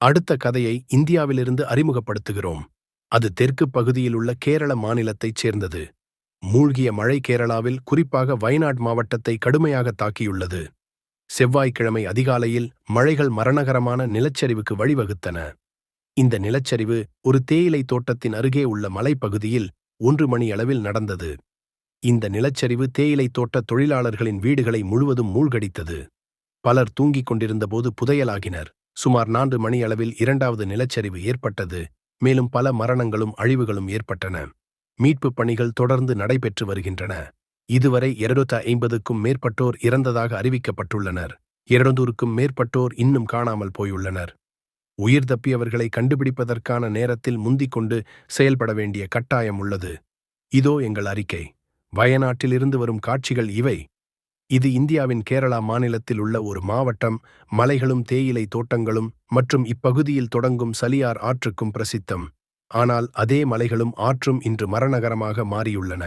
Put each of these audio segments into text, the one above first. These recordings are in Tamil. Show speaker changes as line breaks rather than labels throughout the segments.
அடுத்த கதையை இந்தியாவிலிருந்து அறிமுகப்படுத்துகிறோம். அது தெற்கு பகுதியில் உள்ள கேரள மாநிலத்தைச் சேர்ந்தது. மூழ்கிய மழை கேரளாவில் குறிப்பாக வயநாட் மாவட்டத்தை கடுமையாக தாக்கியுள்ளது. செவ்வாய்க்கிழமை அதிகாலையில் மழைகள் மரணகரமான நிலச்சரிவுக்கு வழிவகுத்தன. இந்த நிலச்சரிவு ஒரு தேயிலை தோட்டத்தின் அருகே உள்ள மலைப்பகுதியில் ஒன்று மணி அளவில் நடந்தது. இந்த நிலச்சரிவு தேயிலை தோட்ட தொழிலாளர்களின் வீடுகளை முழுவதும் மூழ்கடித்தது. பலர் தூங்கிக் கொண்டிருந்தபோது புதையலாகினர். சுமார் நான்கு மணி அளவில் இரண்டாவது நிலச்சரிவு ஏற்பட்டது. மேலும் பல மரணங்களும் அழிவுகளும் ஏற்பட்டன. மீட்புப் பணிகள் தொடர்ந்து நடைபெற்று வருகின்றன. இதுவரை இருநூத்தி ஐம்பதுக்கும் மேற்பட்டோர் இறந்ததாக அறிவிக்கப்பட்டுள்ளனர். இருநூறுக்கும் மேற்பட்டோர் இன்னும் காணாமல் போயுள்ளனர். உயிர் தப்பியவர்களை கண்டுபிடிப்பதற்கான நேரத்தில் முந்திக் கொண்டு செயல்பட வேண்டிய கட்டாயம் உள்ளது. இதோ எங்கள் அறிக்கை. வயநாட்டிலிருந்து வரும் காட்சிகள் இவை. இது இந்தியாவின் கேரளா மாநிலத்தில் உள்ள ஒரு மாவட்டம். மலைகளும் தேயிலை தோட்டங்களும் மற்றும் இப்பகுதியில் தொடங்கும் சலியார் ஆற்றுக்கும் பிரசித்தம். ஆனால் அதே மலைகளும் ஆற்றும் இன்று மரணகரமாக மாறியுள்ளன.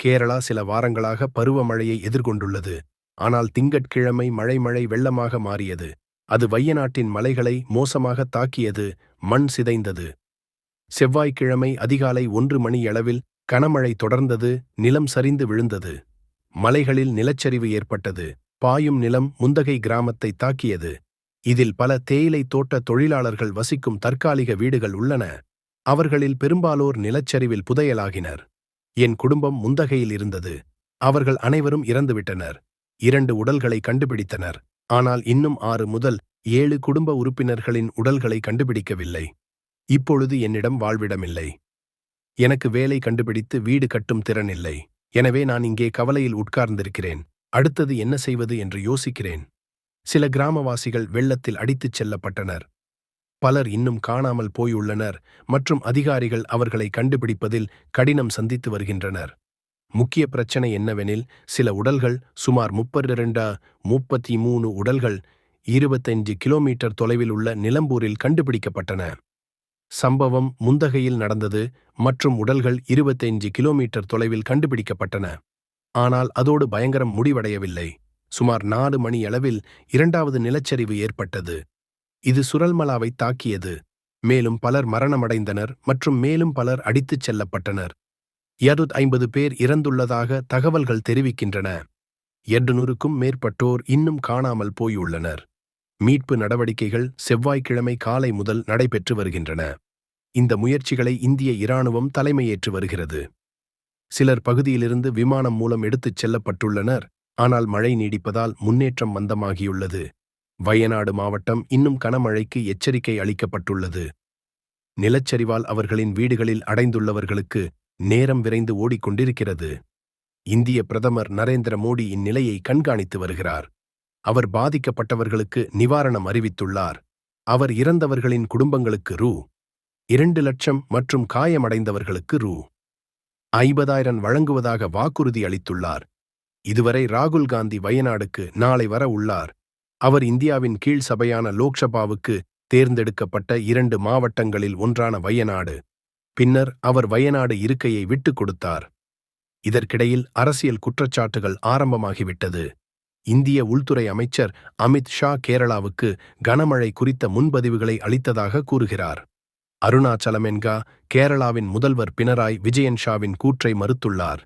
கேரளா சில வாரங்களாக பருவமழையை எதிர்கொண்டுள்ளது. ஆனால் திங்கட்கிழமை மழை மழை வெள்ளமாக மாறியது. அது வையநாட்டின் மலைகளை மோசமாக தாக்கியது. மண் சிதைந்தது. செவ்வாய்க்கிழமை அதிகாலை ஒன்று மணியளவில் கனமழை தொடர்ந்தது. நிலம் சரிந்து விழுந்தது. மலைகளில் நிலச்சரிவு ஏற்பட்டது. பாயும் நிலம் முந்தகை கிராமத்தை தாக்கியது. இதில் பல தேயிலை தோட்ட தொழிலாளர்கள் வசிக்கும் தற்காலிக வீடுகள் உள்ளன. அவர்களில் பெரும்பாலோர் நிலச்சரிவில் புதையலாகினர். என் குடும்பம் முந்தகையில் இருந்தது. அவர்கள் அனைவரும் இறந்துவிட்டனர். இரண்டு உடல்களை கண்டுபிடித்தனர். ஆனால் இன்னும் ஆறு முதல் ஏழு குடும்ப உறுப்பினர்களின் உடல்களை கண்டுபிடிக்கவில்லை. இப்பொழுது என்னிடம் வாழ்விடமில்லை. எனக்கு வேலை கண்டுபிடித்து வீடு கட்டும் திறனில்லை எனவே நான் இங்கே கவலையில் உட்கார்ந்திருக்கிறேன். அடுத்தது என்ன செய்வது என்று யோசிக்கிறேன். சில கிராமவாசிகள் வெள்ளத்தில் அடித்துச் செல்லப்பட்டனர். பலர் இன்னும் காணாமல் போயுள்ளனர் மற்றும் அதிகாரிகள் அவர்களை கண்டுபிடிப்பதில் கடினம் சந்தித்து வருகின்றனர். முக்கிய பிரச்சனை என்னவெனில் சில உடல்கள் சுமார் முப்பத்திரண்டா முப்பத்தி மூணு உடல்கள் இருபத்தஞ்சு கிலோமீட்டர் தொலைவில் உள்ள நிலம்பூரில் கண்டுபிடிக்கப்பட்டன. சம்பவம் முந்தகையில் நடந்தது மற்றும் உடல்கள் இருபத்தைந்து கிலோமீட்டர் தொலைவில் கண்டுபிடிக்கப்பட்டன. ஆனால் அதோடு பயங்கரம் முடிவடையவில்லை. சுமார் நாலு மணி அளவில் இரண்டாவது நிலச்சரிவு ஏற்பட்டது. இது சுரல்மலாவை தாக்கியது. மேலும் பலர் மரணமடைந்தனர் மற்றும் மேலும் பலர் அடித்துச் செல்லப்பட்டனர். இருநூத் ஐம்பது பேர் இறந்துள்ளதாக தகவல்கள் தெரிவிக்கின்றன. எட்டுநூறுக்கும் மேற்பட்டோர் இன்னும் காணாமல் போயுள்ளனர். மீட்பு நடவடிக்கைகள் செவ்வாய்க்கிழமை காலை முதல் நடைபெற்று வருகின்றன. இந்த முயற்சிகளை இந்திய இராணுவம் தலைமையேற்று வருகிறது. சிலர் பகுதியிலிருந்து விமானம் மூலம் எடுத்துச் செல்லப்பட்டுள்ளனர். ஆனால் மழை நீடிப்பதால் முன்னேற்றம் மந்தமாகியுள்ளது. வயநாடு மாவட்டம் இன்னும் கனமழைக்கு எச்சரிக்கை அளிக்கப்பட்டுள்ளது. நிலச்சரிவால் அவர்களின் வீடுகளில் அடைந்துள்ளவர்களுக்கு நேரம் விரைந்து ஓடிக்கொண்டிருக்கிறது. இந்திய பிரதமர் நரேந்திர மோடி இந்நிலையை கண்காணித்து வருகிறார். அவர் பாதிக்கப்பட்டவர்களுக்கு நிவாரணம் அறிவித்துள்ளார். அவர் இறந்தவர்களின் குடும்பங்களுக்கு ரூ. இரண்டு லட்சம் மற்றும் காயமடைந்தவர்களுக்கு ரூ. ஐம்பதாயிரம் வழங்குவதாக வாக்குறுதி அளித்துள்ளார். இதுவரை ராகுல் காந்தி வயநாடுக்கு நாளை வர உள்ளார். அவர் இந்தியாவின் கீழ் சபையான லோக்சபாவுக்கு தேர்ந்தெடுக்கப்பட்ட இரண்டு மாவட்டங்களில் ஒன்றான வயநாடு. பின்னர் அவர் வயநாடு இருக்கையை விட்டுக் கொடுத்தார். இதற்கிடையில் அரசியல் குற்றச்சாட்டுகள் ஆரம்பமாகிவிட்டது. இந்திய உள்துறை அமைச்சர் அமித் ஷா கேரளாவுக்கு கனமழை குறித்த முன்பதிவுகளை அளித்ததாக கூறுகிறார். அருணாச்சலமென்கா கேரளாவின் முதல்வர் பினராய் விஜயன் ஷாவின் கூற்றை மறுத்துள்ளார்.